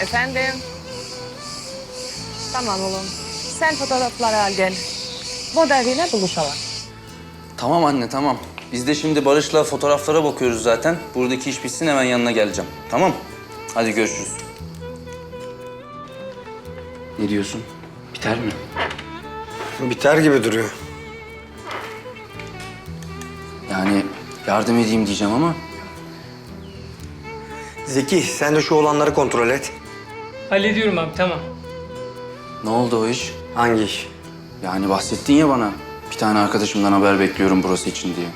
Efendim? Tamam oğlum. Sen fotoğrafları al gel. Modeline buluşalım. Tamam anne tamam. Biz de şimdi Barış'la fotoğraflara bakıyoruz zaten. Buradaki iş bitsin hemen yanına geleceğim. Tamam? Hadi görüşürüz. Ne diyorsun? Biter mi? Biter gibi duruyor. Yani yardım edeyim diyeceğim ama Zeki sen de şu olanları kontrol et. Hallediyorum abi tamam. ne oldu o iş? Hangi iş? Yani bahsettin ya bana. Bir tane arkadaşımdan haber bekliyorum burası için diye.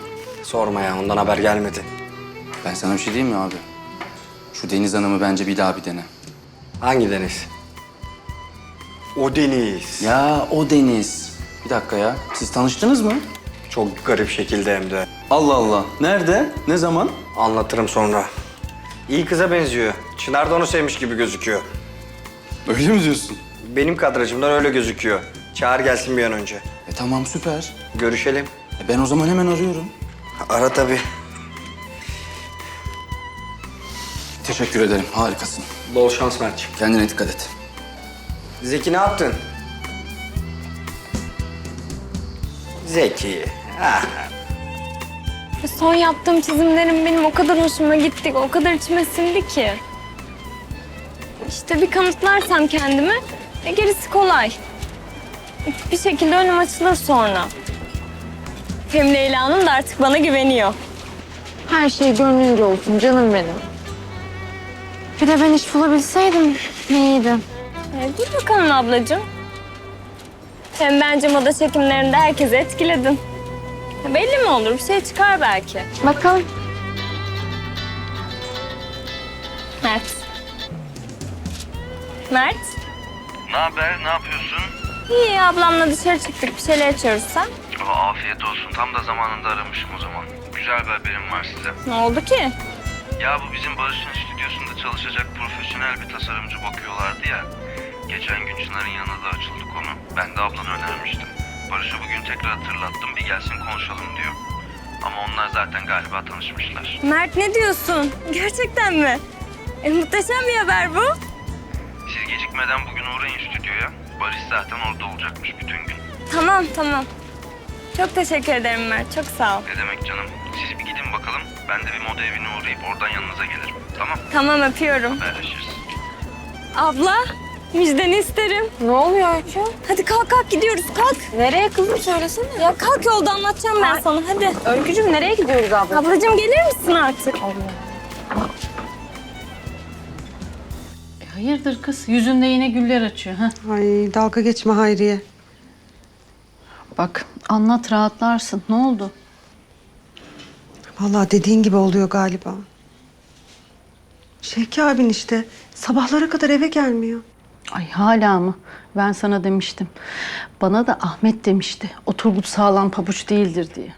Sorma ya ondan haber gelmedi. Ben sana bir şey diyeyim mi abi? Şu Deniz Hanım'ı bence bir daha bir dene. Hangi deniz? O deniz. Ya o Deniz. Bir dakika ya. Siz tanıştınız mı? Çok garip şekilde hem de. Allah Allah. Nerede? Ne zaman? Anlatırım sonra. İyi kıza benziyor. Çınar da onu sevmiş gibi gözüküyor. Öyle mi diyorsun? Benim kadrajımdan öyle gözüküyor. Çağır gelsin bir an önce. E tamam süper. Görüşelim. E ben o zaman hemen arıyorum. Ara tabii. Teşekkür ederim. Harikasın. Bol şans Mert'ciğim. Kendine dikkat et. Zeki ne yaptın? Zeki. Ah. Son yaptığım çizimlerim benim o kadar hoşuma gitti, o kadar içime sindi ki. İşte bir kanıtlarsam kendimi, e, gerisi kolay. Bir şekilde önüm açılır sonra. Hem Leyla Hanım da artık bana güveniyor. Her şey gönlünce olsun canım benim. Bir de ben iş bulabilseydim iyiydi. E, dur bakalım ablacığım. Hem bence moda çekimlerinde herkesi etkiledin. E, Belli mi olur? Bir şey çıkar belki. Bakalım. Mert. Mert. Ne haber? Ne yapıyorsun? İyi ablamla dışarı çıktık. Bir şeyler içiyoruz sen. Aa, afiyet olsun. Tam da zamanında aramışım o zaman. Güzel bir haberim var size. Ne oldu ki? Ya bu bizim Barış'ın stüdyosunda çalışacak profesyonel bir tasarımcı bakıyorlardı ya. Geçen gün Çınar'ın yanına da açıldı konu. Ben de ablanı önermiştim. Barış'a bugün tekrar hatırlattım. Bir gelsin konuşalım diyor. Ama onlar zaten galiba tanışmışlar. Mert ne diyorsun? Gerçekten mi? E, muhteşem bir haber bu. Gecikmeden bugün uğrayın stüdyoya. Barış zaten orada olacakmış bütün gün. Tamam tamam. Çok teşekkür ederim Mert. Çok sağ ol. Ne demek canım? Siz bir gidin bakalım. Ben de bir moda evine uğrayıp oradan yanınıza gelirim. Tamam? Tamam öpüyorum. Haberleşiriz. Abla müjdeni isterim. Ne oluyor Öykü? Hadi kalk kalk gidiyoruz kalk. Nereye kızım söylesene. Ya kalk yolda anlatacağım ben sana hadi. Öykücüğüm nereye gidiyoruz abla? Ablacığım gelir misin artık? E, Hayırdır kız? Yüzünde yine güller açıyor. ha? Ay dalga geçme Hayriye. Bak anlat rahatlarsın. Ne oldu? Vallahi dediğin gibi oluyor galiba. Şevki abin işte sabahlara kadar eve gelmiyor. Ay hala mı? Ben sana demiştim. Bana da Ahmet demişti. O Turgut sağlam pabuç değildir diye.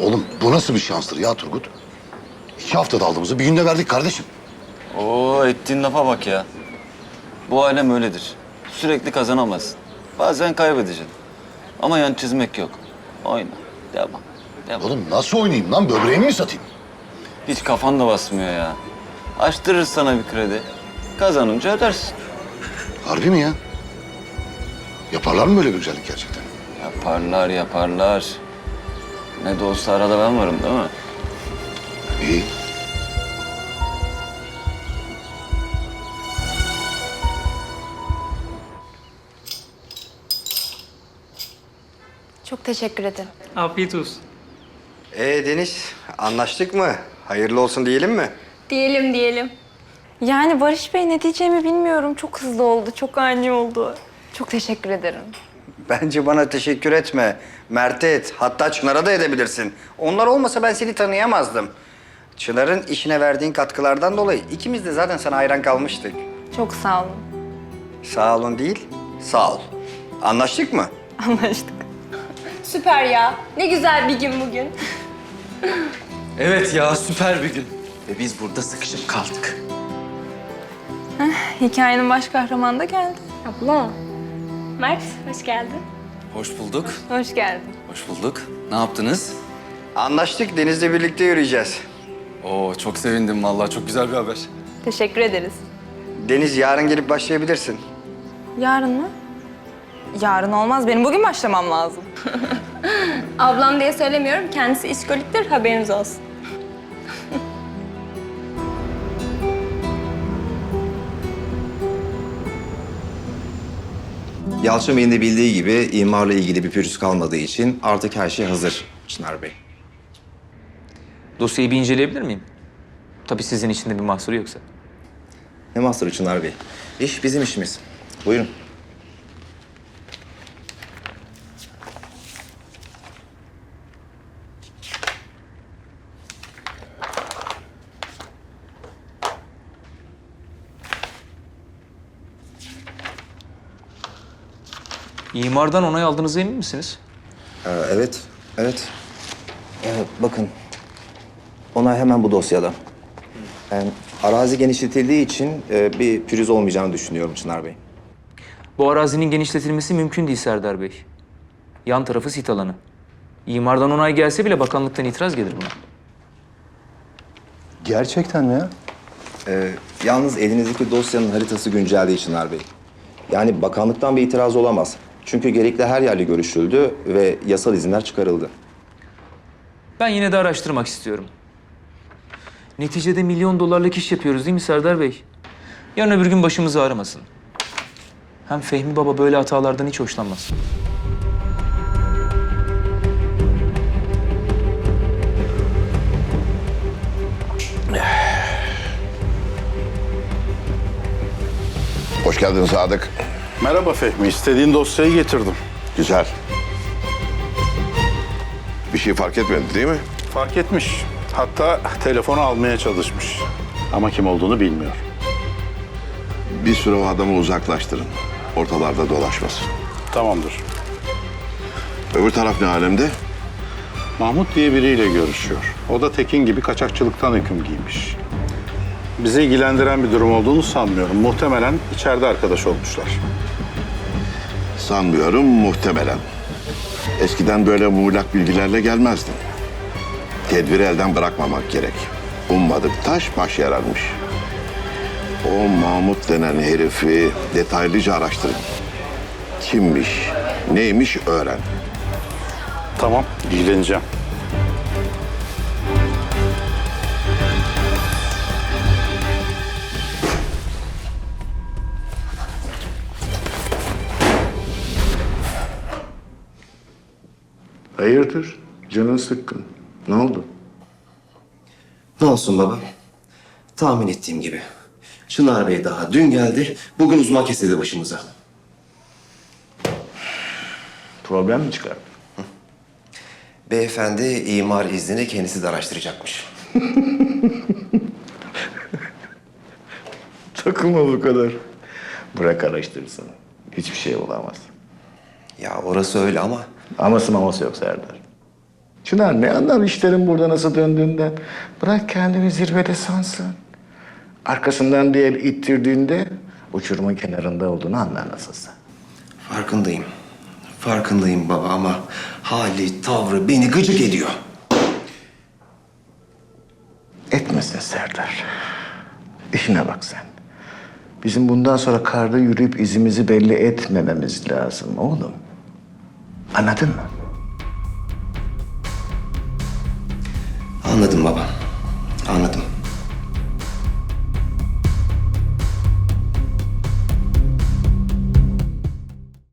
Oğlum bu nasıl bir şanstır ya Turgut? İki haftada aldığımızı bir günde verdik kardeşim. Oo ettiğin lafa bak ya. Bu alem öyledir. Sürekli kazanamazsın. Bazen kaybedeceksin. Ama yan çizmek yok. Oyna. Devam. Devam. Oğlum nasıl oynayayım lan? Böbreğimi mi satayım? Hiç kafan da basmıyor ya. Açtırır sana bir kredi. Kazanınca ödersin. Harbi mi ya? Yaparlar mı böyle bir güzellik gerçekten? Yaparlar yaparlar. Ne de olsa arada ben varım değil mi? İyi. Çok teşekkür ederim. Afiyet olsun. Ee Deniz anlaştık mı? Hayırlı olsun diyelim mi? Diyelim diyelim. Yani Barış Bey ne diyeceğimi bilmiyorum. Çok hızlı oldu, çok ani oldu. Çok teşekkür ederim. Bence bana teşekkür etme. Mert'e et. Hatta Çınar'a da edebilirsin. Onlar olmasa ben seni tanıyamazdım. Çınar'ın işine verdiğin katkılardan dolayı ikimiz de zaten sana hayran kalmıştık. Çok sağ olun. Sağ olun değil, sağ ol. Anlaştık mı? Anlaştık. Süper ya. Ne güzel bir gün bugün. Evet ya süper bir gün. Ve biz burada sıkışıp kaldık. Hikayenin baş kahramanı da geldi. Abla. Mert hoş geldin. Hoş bulduk. Hoş geldin. Hoş bulduk. Ne yaptınız? Anlaştık Deniz'le birlikte yürüyeceğiz. Oo çok sevindim vallahi çok güzel bir haber. Teşekkür ederiz. Deniz yarın gelip başlayabilirsin. Yarın mı? Yarın olmaz. Benim bugün başlamam lazım. Ablam diye söylemiyorum. Kendisi işkoliktir. Haberiniz olsun. Yalçın Bey'in de bildiği gibi imarla ilgili bir pürüz kalmadığı için artık her şey hazır Çınar Bey. Dosyayı bir inceleyebilir miyim? Tabii sizin için de bir mahsuru yoksa. Ne mahsuru Çınar Bey? İş bizim işimiz. Buyurun. İmardan onay aldığınıza emin misiniz? Ee, evet, evet. Evet, bakın. Onay hemen bu dosyada. Yani arazi genişletildiği için e, bir pürüz olmayacağını düşünüyorum Çınar Bey. Bu arazinin genişletilmesi mümkün değil Serdar Bey. Yan tarafı sit alanı. İmardan onay gelse bile bakanlıktan itiraz gelir buna. Gerçekten mi ya? Ee, yalnız elinizdeki dosyanın haritası güncel değil Çınar Bey. Yani bakanlıktan bir itiraz olamaz. Çünkü gerekli her yerle görüşüldü ve yasal izinler çıkarıldı. Ben yine de araştırmak istiyorum. Neticede milyon dolarlık iş yapıyoruz değil mi Serdar Bey? Yarın öbür gün başımız ağrımasın. Hem Fehmi Baba böyle hatalardan hiç hoşlanmaz. Hoş geldin Sadık. Merhaba Fehmi, istediğin dosyayı getirdim. Güzel. Bir şey fark etmedi değil mi? Fark etmiş. Hatta telefonu almaya çalışmış. Ama kim olduğunu bilmiyor. Bir süre o adamı uzaklaştırın. Ortalarda dolaşmasın. Tamamdır. Öbür taraf ne alemde? Mahmut diye biriyle görüşüyor. O da Tekin gibi kaçakçılıktan hüküm giymiş. Bizi ilgilendiren bir durum olduğunu sanmıyorum. Muhtemelen içeride arkadaş olmuşlar. Sanmıyorum muhtemelen. Eskiden böyle muğlak bilgilerle gelmezdin. Tedbiri elden bırakmamak gerek. Ummadık taş baş yararmış. O Mahmut denen herifi detaylıca araştırın. Kimmiş, neymiş öğren. Tamam, ilgileneceğim. Hayırdır? Canın sıkkın. Ne oldu? Ne olsun baba? Tahmin ettiğim gibi. Çınar Bey daha dün geldi, bugün uzman kesildi başımıza. Problem mi çıkar? Beyefendi imar iznini kendisi de araştıracakmış. Takılma bu kadar. Bırak araştırsın. Hiçbir şey olamaz. Ya orası öyle ama Aması maması yok Serdar. Çınar ne anlar işlerin burada nasıl döndüğünden. Bırak kendini zirvede sansın. Arkasından diğer ittirdiğinde uçurumun kenarında olduğunu anlar nasılsa. farkındayım. Farkındayım baba ama hali, tavrı beni gıcık ediyor. Etmesin Serdar. İşine bak sen. Bizim bundan sonra karda yürüyüp izimizi belli etmememiz lazım oğlum. Anladın mı? Anladım baba. Anladım.